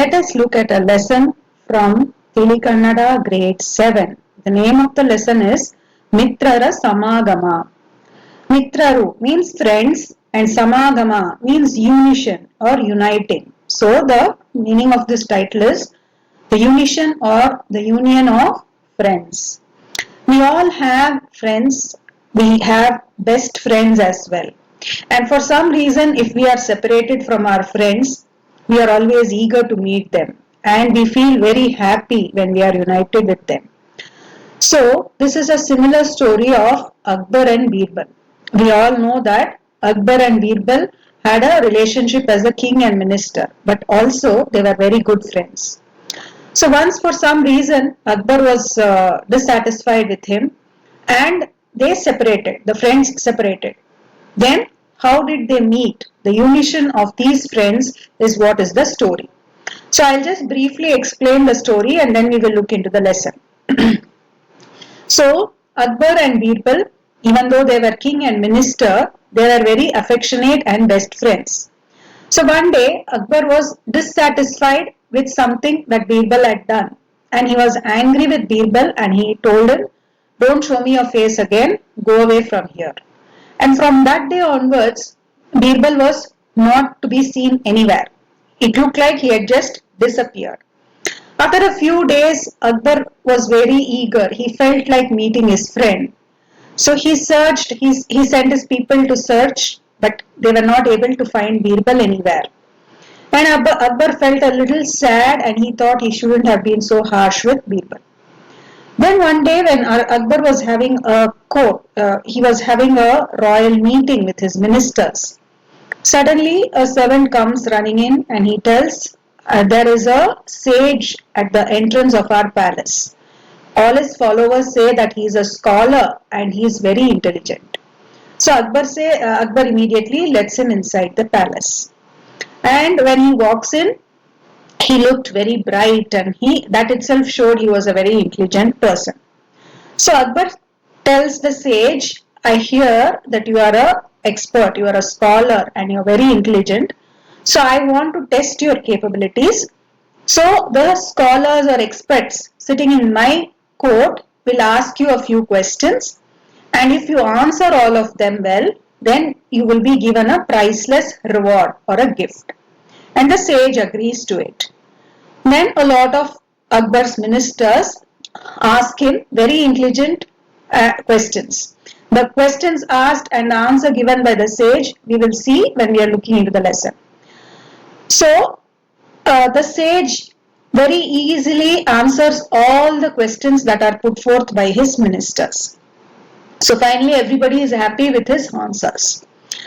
let us look at a lesson from Tili Kannada grade 7. The name of the lesson is Mitrara Samagama. Mitraru means friends and Samagama means unition or uniting. So the meaning of this title is the unition or the union of friends. We all have friends, we have best friends as well. And for some reason, if we are separated from our friends, we are always eager to meet them and we feel very happy when we are united with them. So, this is a similar story of Akbar and Birbal. We all know that Akbar and Birbal had a relationship as a king and minister, but also they were very good friends. So, once for some reason Akbar was uh, dissatisfied with him and they separated, the friends separated. Then, how did they meet? The unison of these friends is what is the story. So, I'll just briefly explain the story and then we will look into the lesson. so, Akbar and Birbal, even though they were king and minister, they were very affectionate and best friends. So, one day Akbar was dissatisfied with something that Birbal had done and he was angry with Birbal and he told him, Don't show me your face again, go away from here. And from that day onwards, Birbal was not to be seen anywhere. It looked like he had just disappeared. After a few days, Akbar was very eager. He felt like meeting his friend. So he searched, he, he sent his people to search, but they were not able to find Birbal anywhere. And Akbar, Akbar felt a little sad and he thought he shouldn't have been so harsh with Birbal. Then one day when Akbar was having a court, uh, he was having a royal meeting with his ministers. Suddenly a servant comes running in and he tells, uh, there is a sage at the entrance of our palace. All his followers say that he is a scholar and he is very intelligent. So Akbar say uh, Akbar immediately lets him inside the palace. And when he walks in, he looked very bright and he that itself showed he was a very intelligent person. So Akbar tells the sage, I hear that you are a expert, you are a scholar and you are very intelligent. So I want to test your capabilities. So the scholars or experts sitting in my court will ask you a few questions and if you answer all of them well, then you will be given a priceless reward or a gift. And the sage agrees to it. Then a lot of Akbar's ministers ask him very intelligent uh, questions. The questions asked and the answer given by the sage we will see when we are looking into the lesson. So, uh, the sage very easily answers all the questions that are put forth by his ministers. So, finally, everybody is happy with his answers.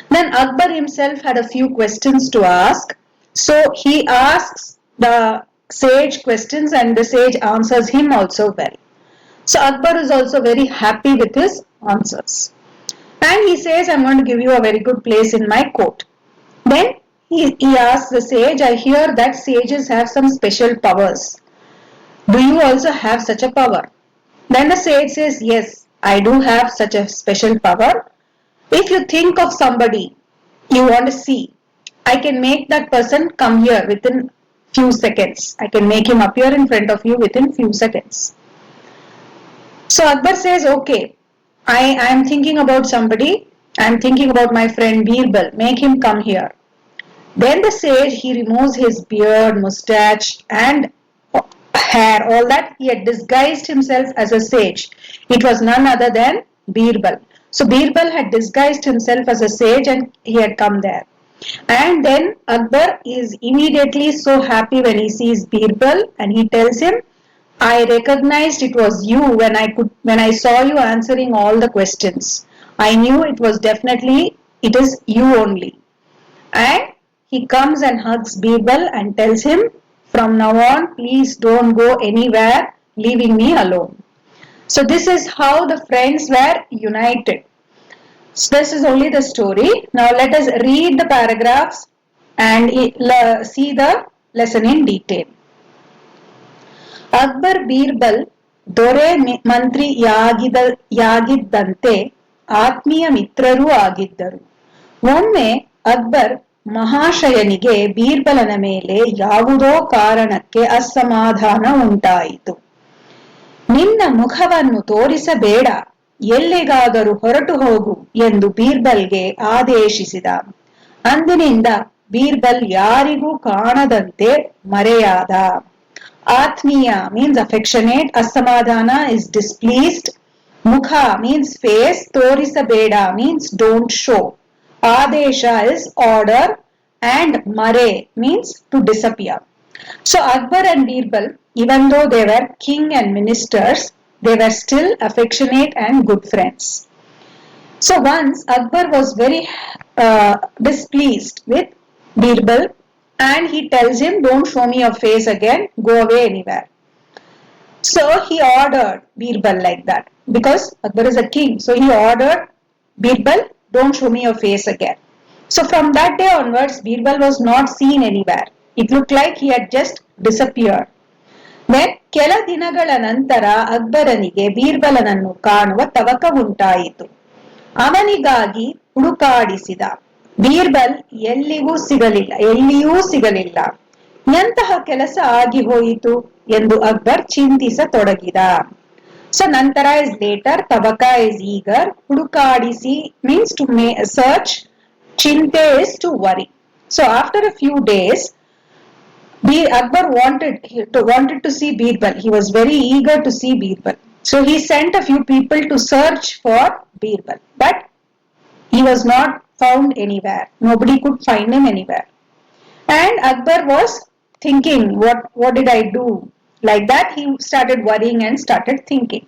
Then Akbar himself had a few questions to ask. So, he asks the sage questions and the sage answers him also well. So, Akbar is also very happy with his answers. And he says, I'm going to give you a very good place in my court. Then he, he asks the sage, I hear that sages have some special powers. Do you also have such a power? Then the sage says, Yes, I do have such a special power. If you think of somebody you want to see, I can make that person come here within few seconds. I can make him appear in front of you within few seconds. So Akbar says, okay, I am thinking about somebody. I am thinking about my friend Birbal. Make him come here. Then the sage, he removes his beard, mustache and hair, all that. He had disguised himself as a sage. It was none other than Birbal. So Birbal had disguised himself as a sage and he had come there. And then Akbar is immediately so happy when he sees Birbal and he tells him, I recognized it was you when I could when I saw you answering all the questions. I knew it was definitely it is you only. And he comes and hugs Birbal and tells him, From now on, please don't go anywhere, leaving me alone. So this is how the friends were united. This is only the story. Now, let us read the paragraphs and see the lesson in detail. Akbar Birbal ದೊರೆ ಮಂತ್ರಿ ಯಾಗಿದ ಯಾಗಿದ್ದಂತೆ ಆತ್ಮೀಯ ಮಿತ್ರರೂ ಆಗಿದ್ದರು ಒಮ್ಮೆ ಅಕ್ಬರ್ ಮಹಾಶಯನಿಗೆ ಬೀರ್ಬಲನ ಮೇಲೆ ಯಾವುದೋ ಕಾರಣಕ್ಕೆ ಅಸಮಾಧಾನ ಉಂಟಾಯಿತು ನಿನ್ನ ಮುಖವನ್ನು ತೋರಿಸಬೇಡ ಎಲ್ಲಿಗಾದರೂ ಹೊರಟು ಹೋಗು ಎಂದು ಬೀರ್ಬಲ್ಗೆ ಆದೇಶಿಸಿದ. ಅಂದಿನಿಂದ ಬೀರ್ಬಲ್ ಯಾರಿಗೂ ಕಾಣದಂತೆ ಮರೆಯಾದ. ಆತ್ಮೀಯ ಮೀನ್ಸ್ ಅಫೆಕ್ಷನೇಟ್ ಅಸಮಾಧಾನ ಇಸ್ ಡಿಸ್ಪ್ಲೀಸ್ಡ್ ಮುಖ ಮೀನ್ಸ್ ಫೇಸ್ ತೋರಿಸಬೇಡ ಮೀನ್ಸ್ ಡೋಂಟ್ ಶೋ ಆದೇಶ ಇಸ್ ಆರ್ಡರ್ ಅಂಡ್ ಮರೆ means to disappear so Akbar and Birbal even though they were king and ministers, they were still affectionate and good friends. So once Akbar was very uh, displeased with Birbal and he tells him, Don't show me your face again, go away anywhere. So he ordered Birbal like that because Akbar is a king. So he ordered Birbal, Don't show me your face again. So from that day onwards, Birbal was not seen anywhere. It looked like he had just disappeared. ಕೆಲ ದಿನಗಳ ನಂತರ ಅಕ್ಬರನಿಗೆ ಬೀರ್ಬಲನನ್ನು ಕಾಣುವ ತವಕ ಉಂಟಾಯಿತು. ಅವನಿಗಾಗಿ ಹುಡುಕಾಡಿಸಿದ. ಬೀರ್ಬಲ್ ಎಲ್ಲಿಗೂ ಸಿಗಲಿಲ್ಲ ಎಲ್ಲಿಯೂ ಸಿಗಲಿಲ್ಲ. ಎಂತಹ ಕೆಲಸ ಆಗಿ ಹೋಯಿತು ಎಂದು ಅಕ್ಬರ್ ಚಿಂತಿಸತೊಡಗಿದ. ಸೊ ನಂತರ ಇಸ್ ಲೇಟರ್ ತವಕ ಇಸ್ ಈಗರ್ ಹುಡುಕಾಡಿಸಿ ಮೀನ್ಸ್ ಟು ಮೇ ಸರ್ಚ್ ಚಿಂತೆ is to worry so after a few days, Bir Akbar wanted he to, wanted to see Birbal. He was very eager to see Birbal. So he sent a few people to search for Birbal, but he was not found anywhere. Nobody could find him anywhere. And Akbar was thinking, what what did I do? Like that, he started worrying and started thinking.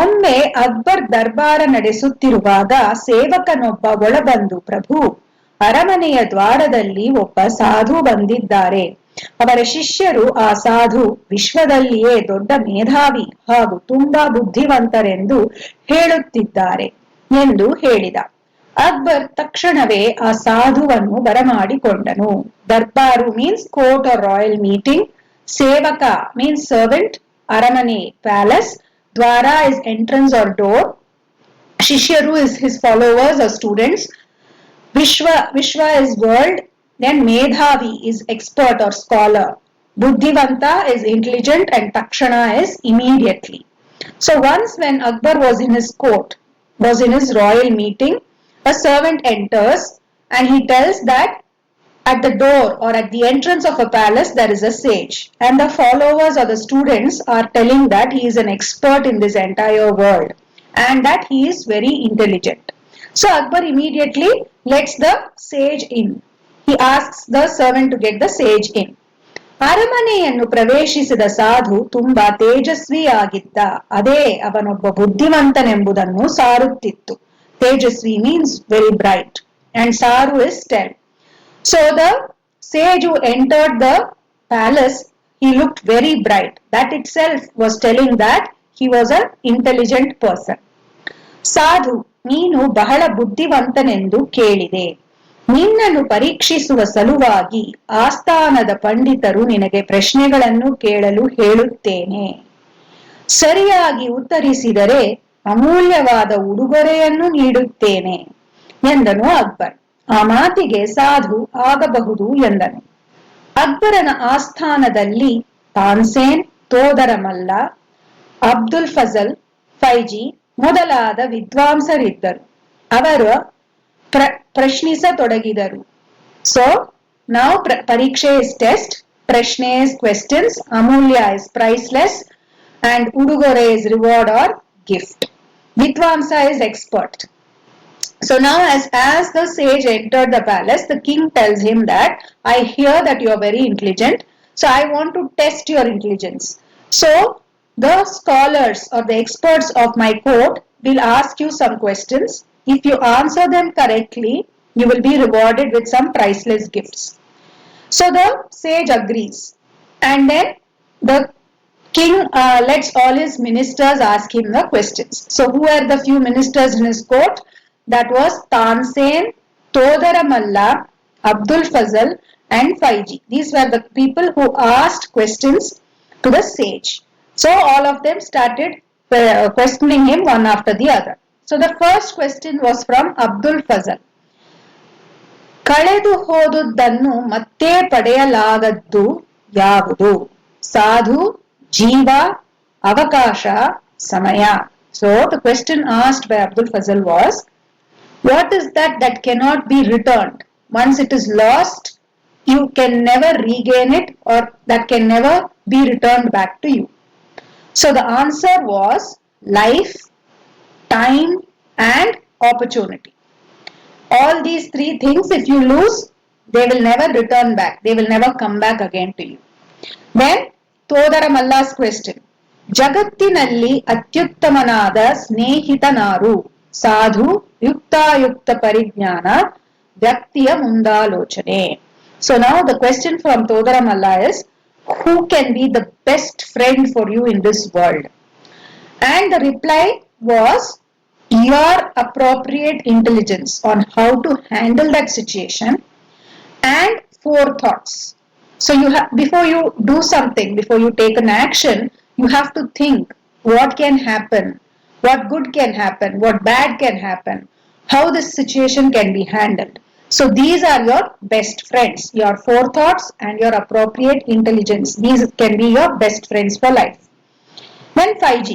ಒಮ್ಮೆ ಅಕ್ಬರ್ ದರ್ಬಾರ ನಡೆಸುತ್ತಿರುವಾಗ ಸೇವಕನೊಬ್ಬ ಒಳಬಂದು ಪ್ರಭು ಅರಮನೆಯ ದ್ವಾರದಲ್ಲಿ ಒಬ್ಬ ಸಾಧು ಬಂದಿದ್ದಾರೆ ಅವರ ಶಿಷ್ಯರು ಆ ಸಾಧು ವಿಶ್ವದಲ್ಲಿಯೇ ದೊಡ್ಡ ಮೇಧಾವಿ ಹಾಗೂ ತುಂಬಾ ಬುದ್ಧಿವಂತರೆಂದು ಹೇಳುತ್ತಿದ್ದಾರೆ ಎಂದು ಹೇಳಿದ ಅಕ್ಬರ್ ತಕ್ಷಣವೇ ಆ ಸಾಧುವನ್ನು ಬರಮಾಡಿಕೊಂಡನು ದರ್ಬಾರು means court or royal meeting, ಸೇವಕ ಮೀನ್ಸ್ ಸರ್ವೆಂಟ್, ಅರಮನೆ ಪ್ಯಾಲೆಸ್, ದ್ವಾರ ಇಸ್ ಎಂಟ್ರೆನ್ಸ್ ಆರ್ ಡೋರ್, ಶಿಷ್ಯರು is his followers or students. Vishwa, Vishwa is world. Then Medhavi is expert or scholar. Buddhivanta is intelligent and Takshana is immediately. So once when Akbar was in his court, was in his royal meeting, a servant enters and he tells that at the door or at the entrance of a palace there is a sage and the followers or the students are telling that he is an expert in this entire world and that he is very intelligent so akbar immediately lets the sage in he asks the servant to get the sage in ಅರಮನೆಯನ್ನು ಪ್ರವೇಶಿಸಿದ ಸಾಧು ತುಂಬಾ ತೇಜಸ್ವಿಯಾಗಿದ್ದ ಅದೇ ಅವನೊಬ್ಬ ಬುದ್ಧಿವಂತನೆಂಬುದನ್ನು ಸಾರುತ್ತಿತ್ತು ತೇಜಸ್ವಿ ಮೀನ್ಸ್ ವೆರಿ ಬ್ರೈಟ್ ಅಂಡ್ ಸಾರು is tell So the sage who entered the palace, he looked very bright. That itself was telling that he was an intelligent person. ಸಾಧು ನೀನು ಬಹಳ ಬುದ್ಧಿವಂತನೆಂದು ಕೇಳಿದೆ. ನಿನ್ನನ್ನು ಪರೀಕ್ಷಿಸುವ ಸಲುವಾಗಿ ಆಸ್ಥಾನದ ಪಂಡಿತರು ನಿನಗೆ ಪ್ರಶ್ನೆಗಳನ್ನು ಕೇಳಲು ಹೇಳುತ್ತೇನೆ. ಸರಿಯಾಗಿ ಉತ್ತರಿಸಿದರೆ ಅಮೂಲ್ಯವಾದ ಉಡುಗೊರೆಯನ್ನು ನೀಡುತ್ತೇನೆ, ಎಂದನು ಅಕ್ಬರ್. ಆ ಮಾತಿಗೆ ಸಾಧು ಆಗಬಹುದು ಎಂದನು. ಅಕ್ಬರನ ಆಸ್ಥಾನದಲ್ಲಿ ತಾನ್ಸೇನ್, ತೋದರಮಲ್ಲ, ಅಬ್ದುಲ್ ಫಜಲ್, ಫೈಜಿ ಮೊದಲಾದ ವಿದ್ವಾಂಸರಿದ್ದರು ಅವರು ಪ್ರ ಪ್ರಶ್ನಿಸತೊಡಗಿದರು ಸೊ ನಾವು ಪರೀಕ್ಷೆ ಇಸ್ ಟೆಸ್ಟ್ ಪ್ರಶ್ನೆ is questions Amulya is priceless and ಉಡುಗೊರೆ ಇಸ್ ರಿವಾರ್ಡ್ ಆರ್ ಗಿಫ್ಟ್ ವಿದ್ವಾಂಸ is expert So now as, as the sage entered the palace, the king tells him that I hear that you are very intelligent. So I want to test your intelligence. So the scholars or the experts of my court will ask you some questions. If you answer them correctly, you will be rewarded with some priceless gifts. So the sage agrees. And then the king uh, lets all his ministers ask him the questions. So who are the few ministers in his court? that was Tansen, Todaramalla, Abdul Fazal, and Faiji. These were the people who asked questions to the sage. So all of them started uh, questioning him one after the other. So the first question was from Abdul Fazal. ಕಳೆದು ಹೋದುದನ್ನು ಮತ್ತೆ ಪಡೆಯಲಾಗದ್ದು ಯಾವುದು ಸಾಧು ಜೀವ ಅವಕಾಶ ಸಮಯ so the question asked by Abdul Fazal was what is that that cannot be returned once it is lost you can never regain it or that can never be returned back to you so the answer was life time and opportunity all these three things if you lose they will never return back they will never come back again to you then Todar ಮಲ್ಲಾಸ್ question ಜಗತ್ತಿನಲ್ಲಿ ಅತ್ಯುತ್ತಮನಾದ ಸ್ನೇಹಿತನಾರು ಸಾಧು ಯುಕ್ತಾಯುಕ್ತ ಪರಿಜ್ಞಾನ ವ್ಯಕ್ತಿಯ ಮುಂದಾಲೋಚನೆ so ನಾವು the question from Todar Mallya is who can be the best friend for you in this world? And the reply was your appropriate intelligence on how to handle that situation and four thoughts. So you have before you do something, before you take an action, you have to think what can happen, what good can happen, what bad can happen, how this situation can be handled. so these are your best friends your forethoughts and your appropriate intelligence these can be your best friends for life then 5G.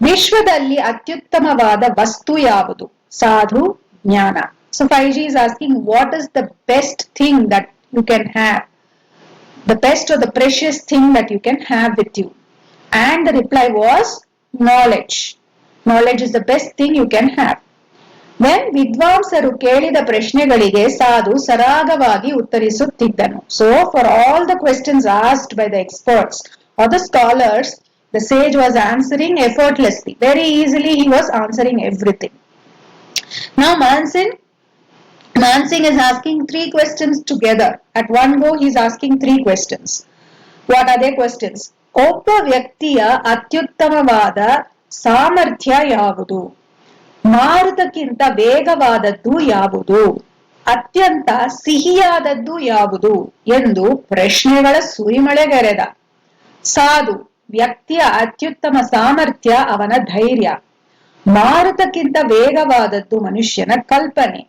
ವಿಶ್ವದಲ್ಲಿ ಅತ್ಯುತ್ತಮವಾದ ವಸ್ತು ಯಾವುದು ಸಾಧು ಜ್ಞಾನ so five G is asking what is the best thing that you can have the best are the precious thing that you can have with you and the reply was knowledge knowledge is the best thing you can have When ವಿದ್ವಾಂಸರು ಕೇಳಿದ ಪ್ರಶ್ನೆಗಳಿಗೆ ಸಾಧು ಸರಾಗವಾಗಿ ಉತ್ತರಿಸುತ್ತಿದ್ದನು so for all the questions asked by the experts or the scholars the sage was answering effortlessly. Very easily he was answering everything. Now Mansin, Mansingh is asking three questions together. At one go he is asking three questions. What are their? ಒಬ್ಬ ವ್ಯಕ್ತಿಯ ಅತ್ಯುತ್ತಮವಾದ ಸಾಮರ್ಥ್ಯ ಯಾವುದು ಮಾರುತಕ್ಕಿಂತ ವೇಗವಾದದ್ದು ಯಾವುದು? ಅತ್ಯಂತ ಸಿಹಿಯಾದದ್ದು ಯಾವುದು? ಎಂದು ಪ್ರಶ್ನೆಗಳ ಸುರಿಮಳೆಗೆರೆದ. ಸಾಧು, ವ್ಯಕ್ತಿಯ ಅತ್ಯುತ್ತಮ ಸಾಮರ್ಥ್ಯ, ಅವನ ಧೈರ್ಯ. ಮಾರುತಕ್ಕಿಂತ ವೇಗವಾದದ್ದು ಮನುಷ್ಯನ ಕಲ್ಪನೆ.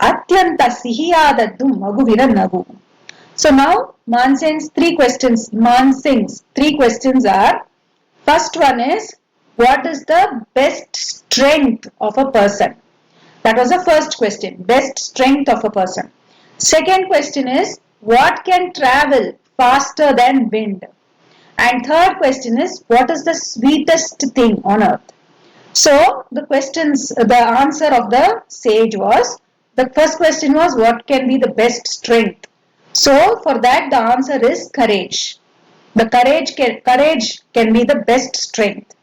ಅತ್ಯಂತ ಸಿಹಿಯಾದದ್ದು ಮಗುವಿನ ನಗು. ಸೊ ನಾವು Mansingh's three questions Mansingh's three questions are first one is what is the best strength of a person? That was the first question. Best strength of a person. Second question is what can travel faster than wind? And third question is what is the sweetest thing on earth? So the questions, the answer of the sage was the first question was what can be the best strength? So for that the answer is courage. The courage can, courage can be the best strength.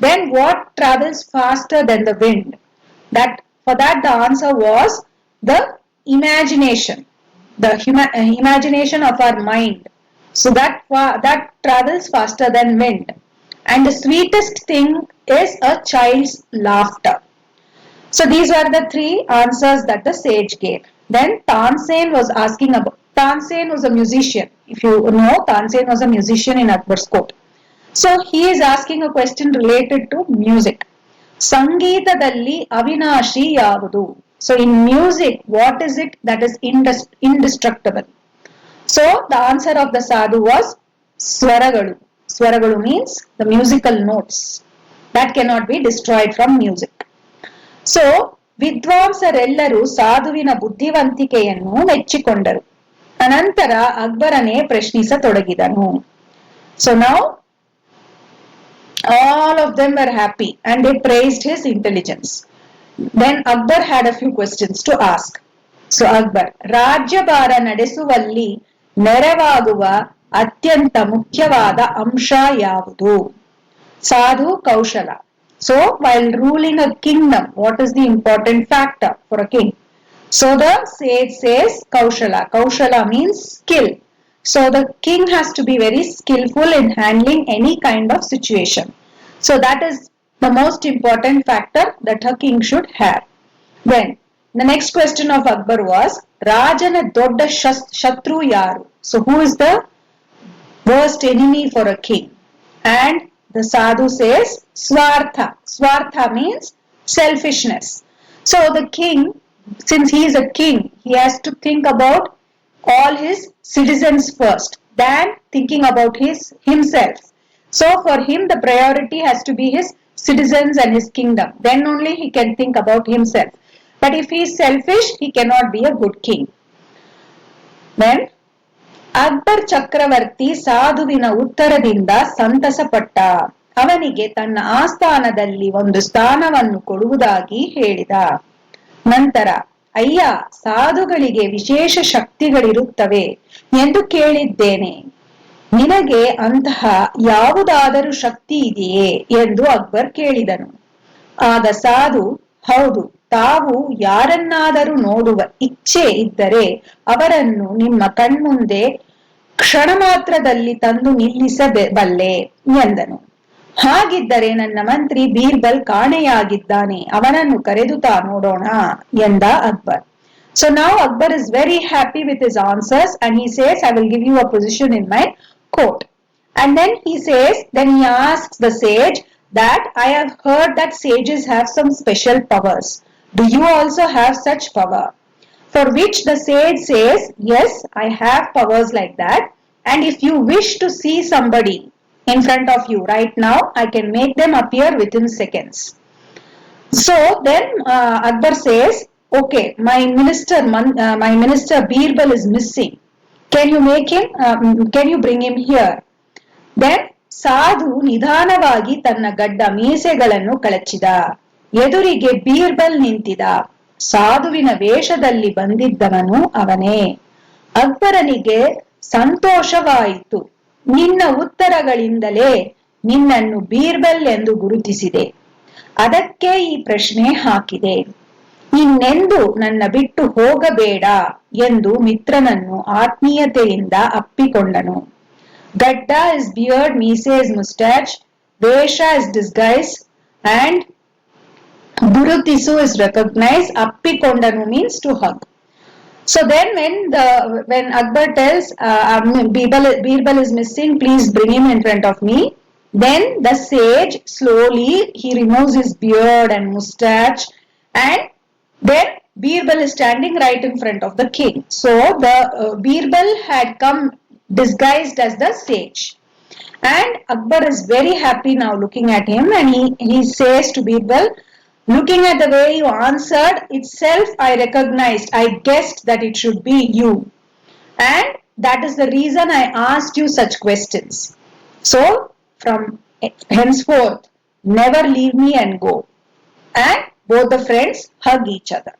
Then what travels faster than the wind? That for that the answer was the imagination, the huma- uh, imagination of our mind. So that that travels faster than wind. And the sweetest thing is a child's laughter. So these were the three answers that the sage gave. Then Tansen was asking about Tansen was a musician. If you know, Tansen was a musician in Akbar's court. So he is asking a question related to music ಸಂಗೀತದಲ್ಲಿ ಅವಿನಾಶಿ ಯಾವುದು so in music what is it that is indus indestructible so the answer of the sadhu was ಸ್ವರಗಳು ಸ್ವರಗಳು means the musical notes that cannot be destroyed from music so ವಿದ್ವಾಂಸರೆಲ್ಲರೂ ಸಾಧುವಿನ ಬುದ್ಧಿವಂತಿಕೆಯನ್ನು ಮೆಚ್ಚಿಕೊಂಡರು. ಅನಂತರ ಅಕ್ಬರನೇ ಪ್ರಶ್ನಿಸತೊಡಗಿದನು. ಸೊ ನಾವು all of them were happy and they praised his intelligence. Then Akbar had a few questions to ask. So Akbar ರಾಜ್ಯಭಾರ ನಡೆಸುವಲ್ಲಿ ನೆರವಾಗುವ ಅತ್ಯಂತ ಮುಖ್ಯವಾದ ಅಂಶ ಯಾವುದು ಸಾಧು ಕೌಶಲ so while ruling a Kingdom what is the important factor for a king so the ಸೇಜ್ says ಕೌಶಲ ಕೌಶಲ means skill So the king has to be very skillful in handling any kind of situation. So that is the most important factor that a king should have. Then the next question of Akbar was Rajana Dodda Shatru Yaru. So who is the worst enemy for a king? And the sadhu says Swartha. Swartha means selfishness. So the king, since he is a king, he has to think about all his citizens first than thinking about his himself. So for him, the priority has to be his citizens and his kingdom. Then only he can think about himself. But if he is selfish, he cannot be a good king. Then Akbar ಚಕ್ರವರ್ತಿ ಸಾಧುವಿನ ಉತ್ತರದಿಂದ ಸಂತಸಪಟ್ಟ ಅವನಿಗೆ ತನ್ನ ಆಸ್ಥಾನದಲ್ಲಿ ಒಂದು ಸ್ಥಾನವನ್ನು ಕೊಡುವುದಾಗಿ ಹೇಳಿದ ನಂತರ ಅಯ್ಯ, ಸಾಧುಗಳಿಗೆ ವಿಶೇಷ ಶಕ್ತಿಗಳಿರುತ್ತವೆ ಎಂದು ಕೇಳಿದ್ದೇನೆ. ನಿನಗೆ ಅಂತಹ ಯಾವುದಾದರೂ ಶಕ್ತಿ ಇದೆಯೇ ಎಂದು ಅಕ್ಬರ್ ಕೇಳಿದನು. ಆಗ ಸಾಧು, ಹೌದು, ತಾವು ಯಾರನ್ನಾದರೂ ನೋಡುವ ಇಚ್ಛೆ ಇದ್ದರೆ ಅವರನ್ನು ನಿಮ್ಮ ಕಣ್ಮುಂದೆ ಕ್ಷಣ ಮಾತ್ರದಲ್ಲಿ ತಂದು ನಿಲ್ಲಿಸಬಲ್ಲೆ ಎಂದನು. ಹಾಗಿದ್ದರೆ ನನ್ನ ಮಂತ್ರಿ ಬೀರ್ಬಲ್ ಕಾಣೆಯಾಗಿದ್ದಾನೆ ಅವನನ್ನು ಕರೆದು ತಾ ನೋಡೋಣ ಎಂದ ಅಕ್ಬರ್ ಸೊ ನಾವು Akbar is very happy with his answers and he says I will give you a position in my court And then he says, then he asks the sage that I have heard that sages have some special powers. Do you also have such power? For which the sage says, Yes, I have powers like that. And if you wish to see somebody in front of you right now, I can make them appear within seconds. So then uh, Akbar says, Okay, my minister, uh, my minister Birbal is missing. Can you make him? Um, can you bring him here? Then ಸಾಧು ನಿಧಾನವಾಗಿ ತನ್ನ ಗಡ್ಡ ಮೀಸೆಗಳನ್ನು ಕಳಚಿದ ಎದುರಿಗೆ ಬೀರ್ಬಲ್ ನಿಂತಿದ ಸಾಧುವಿನ ವೇಷದಲ್ಲಿ ಬಂದಿದ್ದವನು ಅವನೇ ಅಕ್ಬರನಿಗೆ ಸಂತೋಷವಾಯಿತು ನಿನ್ನ ಉತ್ತರಗಳಿಂದಲೇ ನಿನ್ನನ್ನು ಬೀರ್ಬಲ್ ಎಂದು ಗುರುತಿಸಿದೆ. ಅದಕ್ಕೆ ಈ ಪ್ರಶ್ನೆ ಹಾಕಿದೆ. ಇನ್ನೆಂದು ನನ್ನ ಬಿಟ್ಟು ಹೋಗಬೇಡ ಎಂದು ಮಿತ್ರನನ್ನು ಆತ್ಮೀಯತೆಯಿಂದ ಅಪ್ಪಿಕೊಂಡನು. ಗಡ್ಡ ಇಸ್ ಬಿಯರ್ಡ್ ಮೀಸೇಸ್ ಮುಸ್ಟಾಚ್ ವೇಷ ಇಸ್ ಡಿಸ್ಗೈಸ್ ಅಂಡ್ ಗುರುತಿಸು is recognise ಅಪ್ಪಿಕೊಂಡನು means to hug So then when the when Akbar tells uh, Birbal, Birbal is missing, please bring him in front of me. Then the sage slowly he removes his beard and mustache and then Birbal is standing right in front of the king. So the uh, Birbal had come disguised as the sage. And Akbar is very happy now looking at him and he, he says to Birbal, looking at the way you answered itself, I recognized, I guessed that it should be you. And that is the reason I asked you such questions. So, from henceforth, never leave me and go. And both the friends hug each other.